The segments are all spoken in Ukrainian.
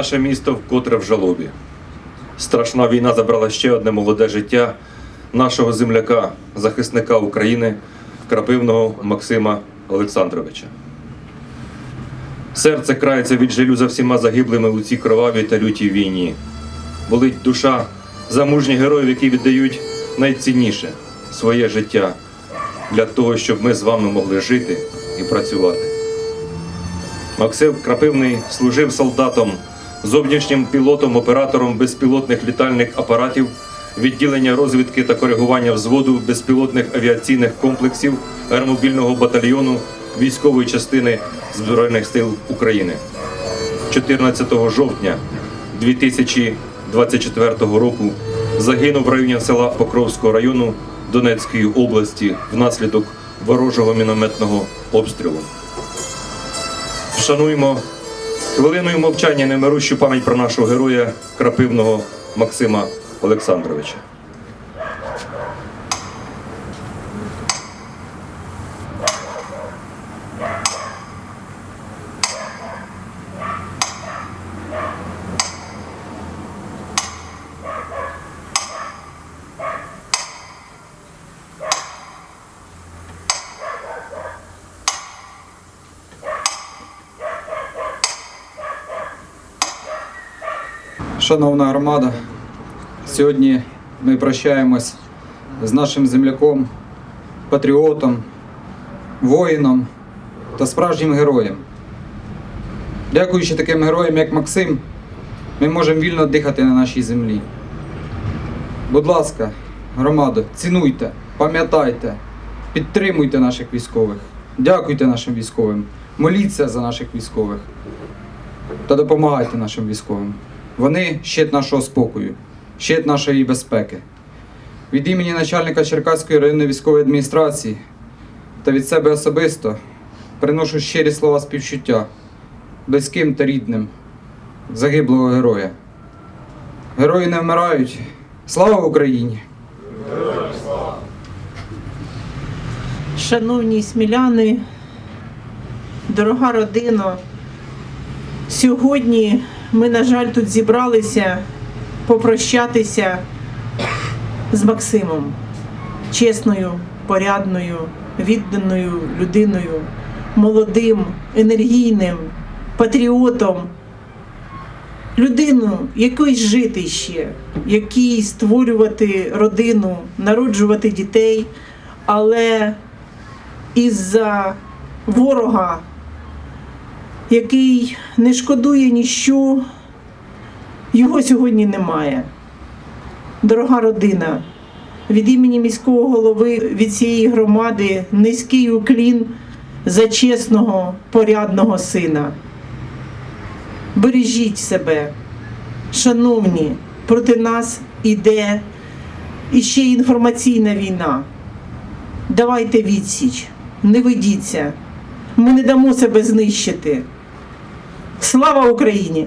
Наше місто вкотре в жалобі. Страшна війна забрала ще одне молоде життя нашого земляка, захисника України, крапивного Максима Олександровича. Серце крається від жалю за всіма загиблими у цій кровавій та лютій війні. Болить душа за мужніх героїв, які віддають найцінніше своє життя для того, щоб ми з вами могли жити і працювати. Максим Крапивний служив солдатом, зовнішнім пілотом, оператором безпілотних літальних апаратів, відділення розвідки та коригування взводу безпілотних авіаційних комплексів аеромобільного батальйону військової частини Збройних сил України. 14 жовтня 2024 року загинув в районі села Покровського району Донецької області внаслідок ворожого мінометного обстрілу. Вшануємо хвилиною мовчання немирущу пам'ять про нашого героя крапивного Максима Олександровича. Шановна громада, сьогодні ми прощаємось з нашим земляком, патріотом, воїном та справжнім героєм. Дякуючи таким героям, як Максим, ми можемо вільно дихати на нашій землі. Будь ласка, громадо, цінуйте, пам'ятайте, підтримуйте наших військових, дякуйте нашим військовим, моліться за наших військових та допомагайте нашим військовим. Вони щит нашого спокою, щит нашої безпеки. Від імені начальника Черкаської районної військової адміністрації та від себе особисто приношу щирі слова співчуття близьким та рідним загиблого героя. Герої не вмирають. Слава Україні! Шановні сміляни, дорога родина, сьогодні ми, на жаль, тут зібралися попрощатися з Максимом, чесною, порядною, відданою людиною, молодим, енергійним, патріотом, людину, якої жити ще, якій створювати родину, народжувати дітей, але із-за ворога, який не шкодує ніщо, його сьогодні немає. Дорога родина, від імені міського голови від цієї громади низький уклін за чесного, порядного сина. Бережіть себе, шановні, проти нас іде іще інформаційна війна. Давайте відсіч, не ведіться. Ми не дамо себе знищити. Слава Україні!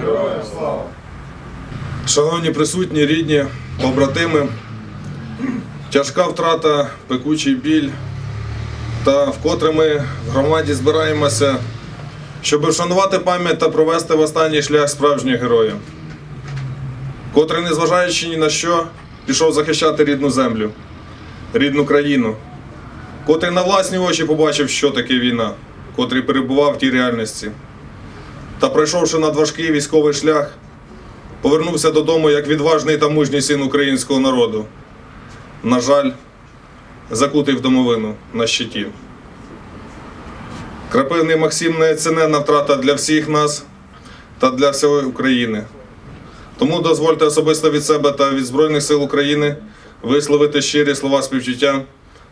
Героям слава! Шановні присутні, рідні, побратими, тяжка втрата, пекучий біль. Та вкотре ми в громаді збираємося, щоб вшанувати пам'ять та провести в останній шлях справжнього героя, котрий, незважаючи ні на що, пішов захищати рідну землю, рідну країну, котрий на власні очі побачив, що таке війна, котрий перебував в тій реальності. Та пройшовши надважкий військовий шлях, повернувся додому як відважний та мужній син українського народу. На жаль, закутий в домовину на щиті. Крапивний Максим неоціненна втрата для всіх нас та для всієї України. Тому дозвольте особисто від себе та від Збройних сил України висловити щирі слова співчуття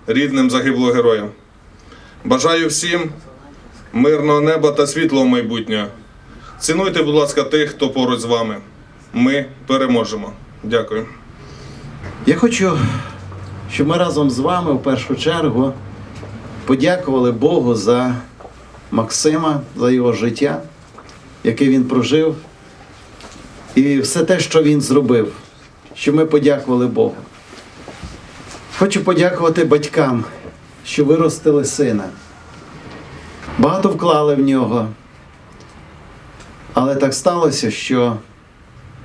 рідним загиблого героя. Бажаю всім мирного неба та світлого майбутнього. Цінуйте, будь ласка, тих, хто поруч з вами. Ми переможемо. Дякую. Я хочу, щоб ми разом з вами в першу чергу подякували Богу за Максима, за його життя, яке він прожив, і все те, що він зробив, щоб ми подякували Богу. Хочу подякувати батькам, що виростили сина. Багато вклали в нього. Але так сталося, що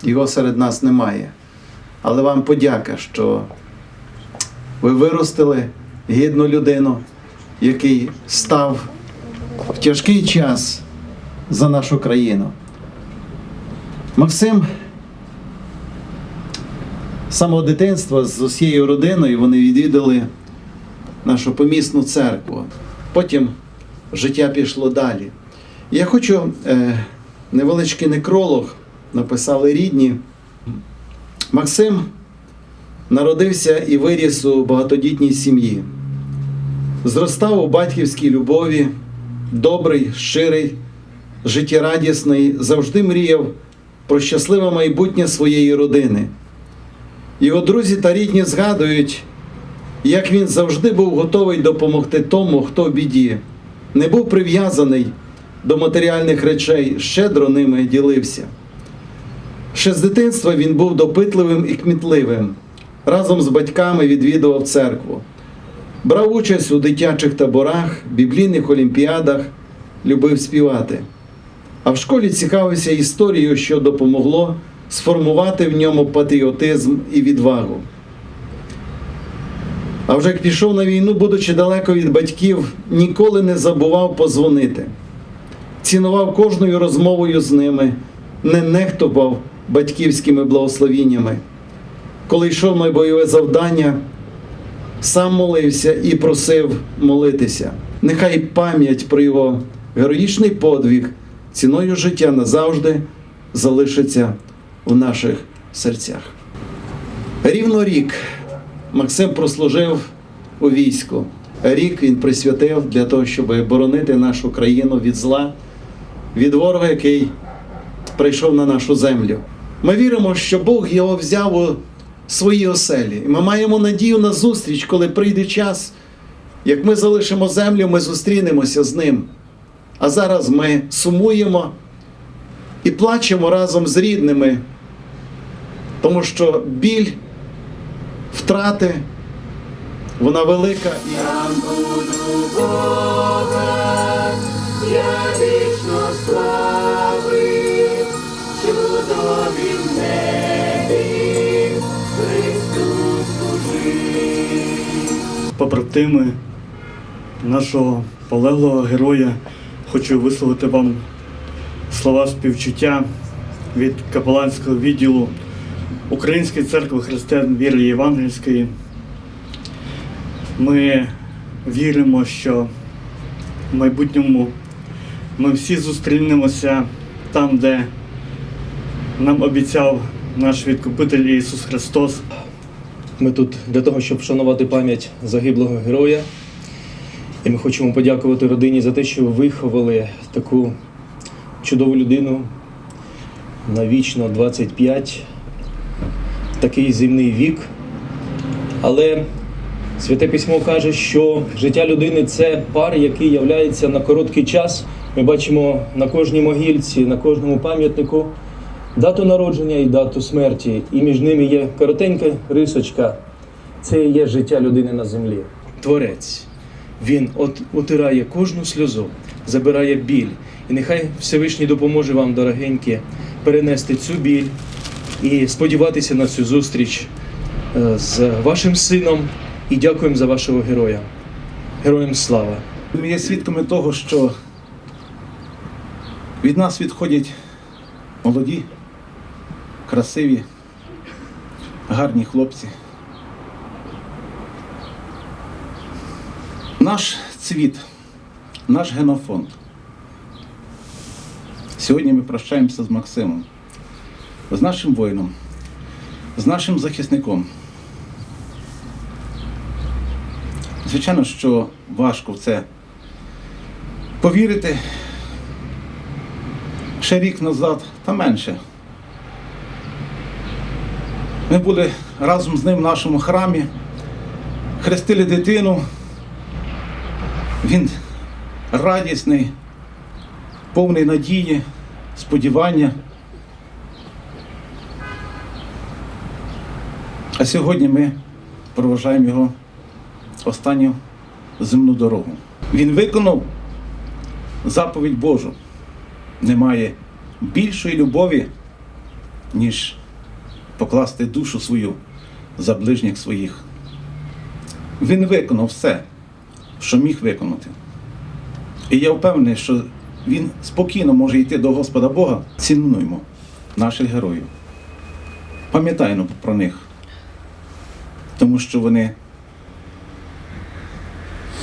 його серед нас немає. Але вам подяка, що ви виростили гідну людину, який став в тяжкий час за нашу країну. Максим з самого дитинства з усією родиною вони відвідали нашу помісну церкву. Потім життя пішло далі. Я хочу е, невеличкий некролог написали рідні. Максим народився і виріс у багатодітній сім'ї. Зростав у батьківській любові, добрий, щирий, життєрадісний, завжди мріяв про щасливе майбутнє своєї родини. Його друзі та рідні згадують, як він завжди був готовий допомогти тому, хто в біді, не був прив'язаний до матеріальних речей, щедро ними ділився. Ще з дитинства він був допитливим і кмітливим. Разом з батьками відвідував церкву. Брав участь у дитячих таборах, біблійних олімпіадах, любив співати. А в школі цікавився історією, що допомогло сформувати в ньому патріотизм і відвагу. А вже як пішов на війну, будучи далеко від батьків, ніколи не забував позвонити. Цінував кожною розмовою з ними, не нехтував батьківськими благословіннями. Коли йшов на бойове завдання, сам молився і просив молитися. Нехай пам'ять про його героїчний подвиг ціною життя назавжди залишиться в наших серцях. Рівно рік Максим прослужив у війську. Рік він присвятив для того, щоб боронити нашу країну від зла, від ворога, який прийшов на нашу землю. Ми віримо, що Бог його взяв у свої оселі. І ми маємо надію на зустріч, коли прийде час, як ми залишимо землю, ми зустрінемося з ним. А зараз ми сумуємо і плачемо разом з рідними, тому що біль втрати, вона велика і. Я вічно славив, чудові в небі, Христу служив. побратими нашого полеглого героя, хочу висловити вам слова співчуття від капеланського відділу Української церкви Християн Віри Євангельської. Ми віримо, що в майбутньому ми всі зустрінемося там, де нам обіцяв наш відкупитель Ісус Христос. Ми тут для того, щоб вшанувати пам'ять загиблого героя. І ми хочемо подякувати родині за те, що виховали таку чудову людину на вічно 25, такий земний вік. Але Святе письмо каже, що життя людини це пар, який являється на короткий час. Ми бачимо на кожній могильці, на кожному пам'ятнику дату народження і дату смерті. І між ними є коротенька рисочка. Це і є життя людини на землі. Творець. Він от, отирає кожну сльозу, забирає біль. І нехай Всевишній допоможе вам, дорогенькі, перенести цю біль і сподіватися на цю зустріч е, з вашим сином. І дякуємо за вашого героя. Героям слава! Ми є свідками того, що від нас відходять молоді, красиві, гарні хлопці. Наш цвіт, наш генофонд. Сьогодні ми прощаємося з Максимом, з нашим воїном, з нашим захисником. Звичайно, що важко в це повірити. Ще рік назад та менше. Ми були разом з ним в нашому храмі, хрестили дитину. Він радісний, повний надії, сподівання. А сьогодні ми проважаємо його останню земну дорогу. Він виконав заповідь Божу. Немає більшої любові, ніж покласти душу свою за ближніх своїх. Він виконав все, що міг виконати. І я впевнений, що він спокійно може йти до Господа Бога. Цінуємо наших героїв. Пам'ятаємо про них, тому що вони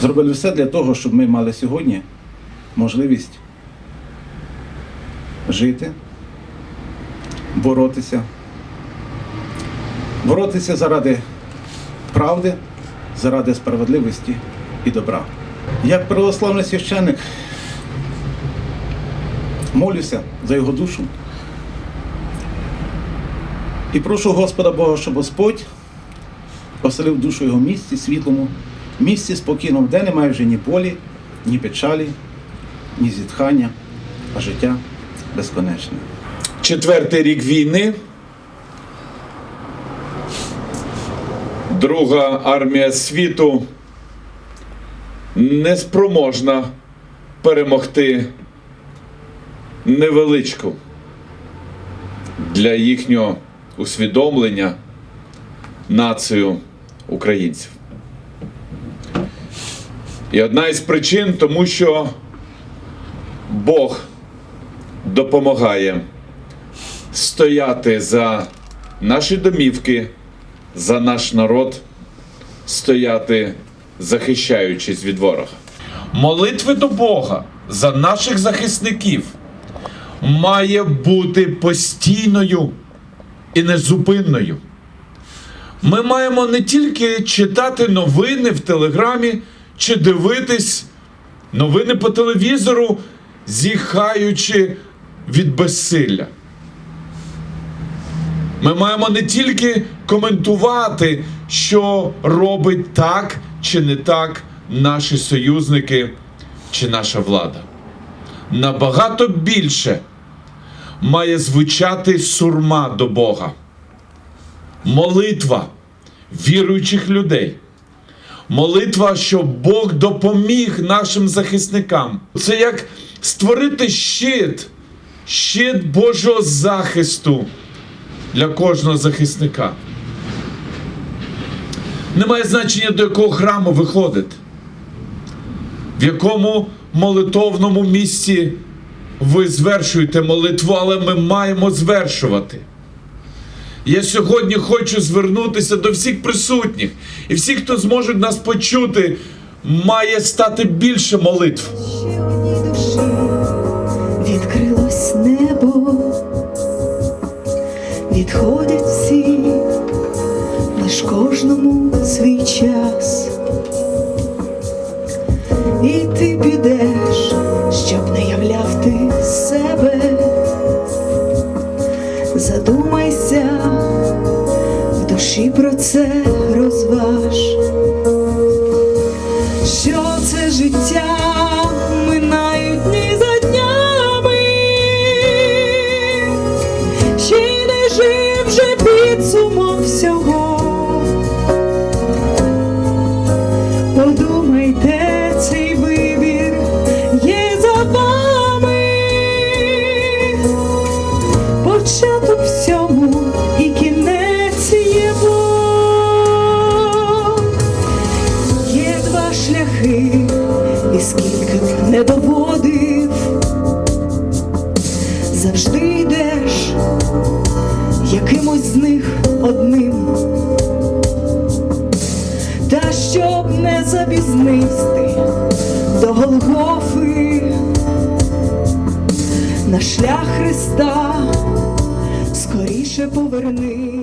зробили все для того, щоб ми мали сьогодні можливість жити, боротися, боротися заради правди, заради справедливості і добра. Як православний священник молюся за його душу і прошу Господа Бога, щоб Господь поселив душу його місці світлому, місці спокійному, де немає вже ні болі, ні печалі, ні зітхання, а життя безконечне. Четвертий рік війни. Друга армія світу не спроможна перемогти невеличку для їхнього усвідомлення націю українців. І одна із причин, тому що Бог допомагає стояти за наші домівки, за наш народ, стояти, захищаючись від ворога. Молитви до Бога за наших захисників має бути постійною і незупинною. Ми маємо не тільки читати новини в телеграмі чи дивитись новини по телевізору, зіхаючи від безсилля. Ми маємо не тільки коментувати, що робить так чи не так наші союзники чи наша влада. Набагато більше має звучати сурма до Бога. Молитва віруючих людей. Молитва, щоб Бог допоміг нашим захисникам. Це як створити щит, щит Божого захисту для кожного захисника. Немає значення, до якого храму виходите, в якому молитовному місці ви звершуєте молитву, але ми маємо звершувати. Я сьогодні хочу звернутися до всіх присутніх і всіх, хто зможуть нас почути, має стати більше молитв. Відходять всі, лиш кожному свій час. І ти підеш, щоб не являв ти себе. Задумайся, в душі про це розваж скільки б не доводив, завжди йдеш якимось з них одним. Та щоб не запізнисти до Голгофи, на шлях Христа скоріше поверни.